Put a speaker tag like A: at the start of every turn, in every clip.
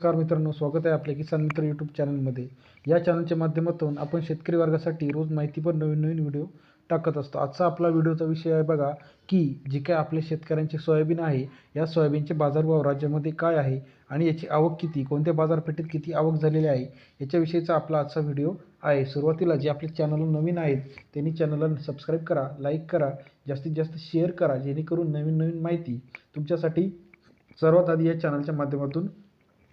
A: नमस्कार मित्रांनो स्वागत आहे आपल्या किसान मित्र यूट्यूब चॅनलमध्ये या चॅनलच्या माध्यमातून आपण शेतकरी वर्गासाठी रोज माहितीपर नवीन नवीन व्हिडिओ टाकत असतो. आजचा आपला व्हिडिओचा विषय आहे बघा की जे काय आपल्या शेतकऱ्यांचे सोयाबीन आहे या सोयाबीनचे बाजारभाव राज्यामध्ये काय आहे आणि याची आवक किती कोणत्या बाजारपेठेत किती आवक झालेली आहे याच्याविषयीचा आपला आजचा व्हिडिओ आहे. सुरुवातीला जे आपले चॅनल नवीन आहेत त्यांनी चॅनलला सबस्क्राईब करा लाईक करा जास्तीत जास्त शेअर करा जेणेकरून नवीन नवीन माहिती तुमच्यासाठी सर्वात आधी या चॅनलच्या माध्यमातून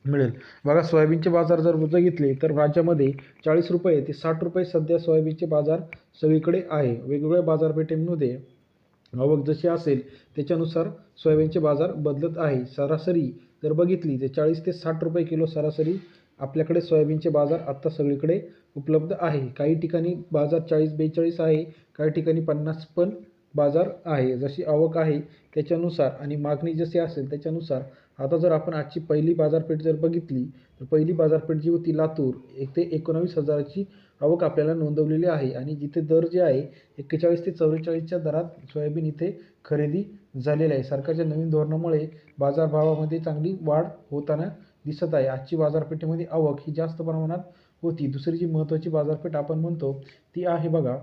A: मिळेल. बघा सोयाबीनचे बाजार जर बघितले तर राज्यामध्ये चाळीस रुपये ते साठ रुपये सध्या सोयाबीनचे बाजार सगळीकडे आहे. वेगवेगळ्या बाजारपेठेमध्ये आवक जशी असेल त्याच्यानुसार सोयाबीनचे बाजार बदलत आहे. सरासरी जर बघितली तर चाळीस ते साठ रुपये किलो सरासरी आपल्याकडे सोयाबीनचे बाजार आत्ता सगळीकडे उपलब्ध आहे. काही ठिकाणी बाजार चाळीस बेचाळीस आहे काही ठिकाणी पन्नास पण बाजार आहे. जशी आवक आहे त्याच्यानुसार आणि मागणी जशी असेल त्याच्यानुसार. आता जर आपण आजची पहिली बाजारपेठ जर बघितली तर पहिली बाजारपेठ जी होती लातूर एक ते एकोणावीस हजाराची आवक आपल्याला नोंदवलेली आहे. आणि जिथे दर जे आहे एक्केचाळीस ते चौवेचाळीसच्या दरात सोयाबीन इथे खरेदी झालेली आहे. सरकारच्या नवीन धोरणामुळे बाजारभावामध्ये चांगली वाढ होताना दिसत आहे. आजची बाजारपेठेमध्ये आवक ही जास्त प्रमाणात होती. दुसरी जी महत्त्वाची बाजारपेठ आपण म्हणतो ती आहे बघा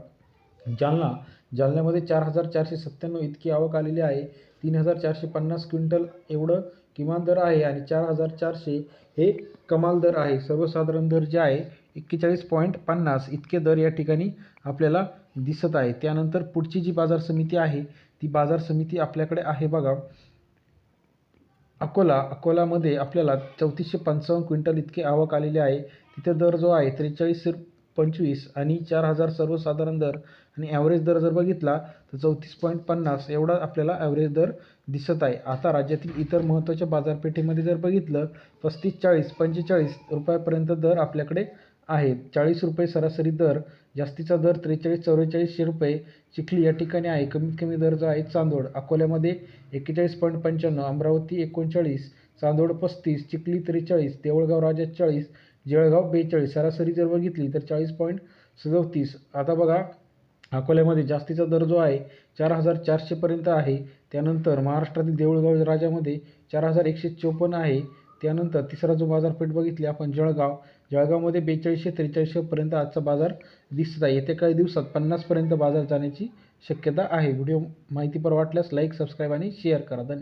A: जालना. जालन्यामध्ये चार हजार चारशे सत्त्याण्णव इतकी आवक आलेली आहे. तीन हजार चारशे पन्नास क्विंटल एवढं किमान दर आहे आणि चार हजार चारशे हे कमाल दर आहे. सर्वसाधारण दर जे आहे एक्केचाळीस पॉईंट पन्नास इतके दर या ठिकाणी आपल्याला दिसत आहे. त्यानंतर पुढची जी बाजार समिती आहे ती बाजार समिती आपल्याकडे आहे बघा. अकोला अकोलामध्ये आपल्याला चौतीसशे पंचावन्न क्विंटल इतके आवक आलेली आहे. तिथे दर जो आहे त्रेचाळीस पंचवीस आणि चार हजार सर्वसाधारण दर आणि ॲव्हरेज दर जर बघितला तर चौतीस पॉईंट पन्नास एवढा आपल्याला ॲव्हरेज दर दिसत आहे. आता राज्यातील इतर महत्त्वाच्या बाजारपेठेमध्ये जर बघितलं पस्तीस चाळीस पंचेचाळीस रुपयापर्यंत दर आपल्याकडे आहेत. चाळीस रुपये सरासरी दर जास्तीचा दर त्रेचाळीस चौवेचाळीसशे रुपये चिखली या ठिकाणी आहे. कमीत कमी दर जो आहे चांदोड. अकोल्यामध्ये एक्केचाळीस पॉईंट पंच्याण्णव अमरावती एकोणचाळीस चांदोड पस्तीस चिखली त्रेचाळीस देवळगाव राजा चाळीस जळगाव बेचाळीस सरासरी जर बघितली तर चाळीस पॉईंट सदतीस. आता बघा अकोल्यामध्ये जास्तीचा दर जो आहे चार हजार चारशेपर्यंत आहे. त्यानंतर महाराष्ट्रातील देऊळगाव राजामध्ये चार हजार एकशे चोपन्न आहे. त्यानंतर तिसरा जो बाजारपेठ बघितली आपण जळगाव. जळगावमध्ये बेचाळीसशे त्रेचाळीसशेपर्यंत आजचा बाजार दिसत आहे. येत्या काही दिवसात पन्नासपर्यंत बाजार जाण्याची शक्यता आहे. व्हिडिओ माहितीपर वाटल्यास लाईक सबस्क्राईब आणि शेअर करा. धन्यवाद.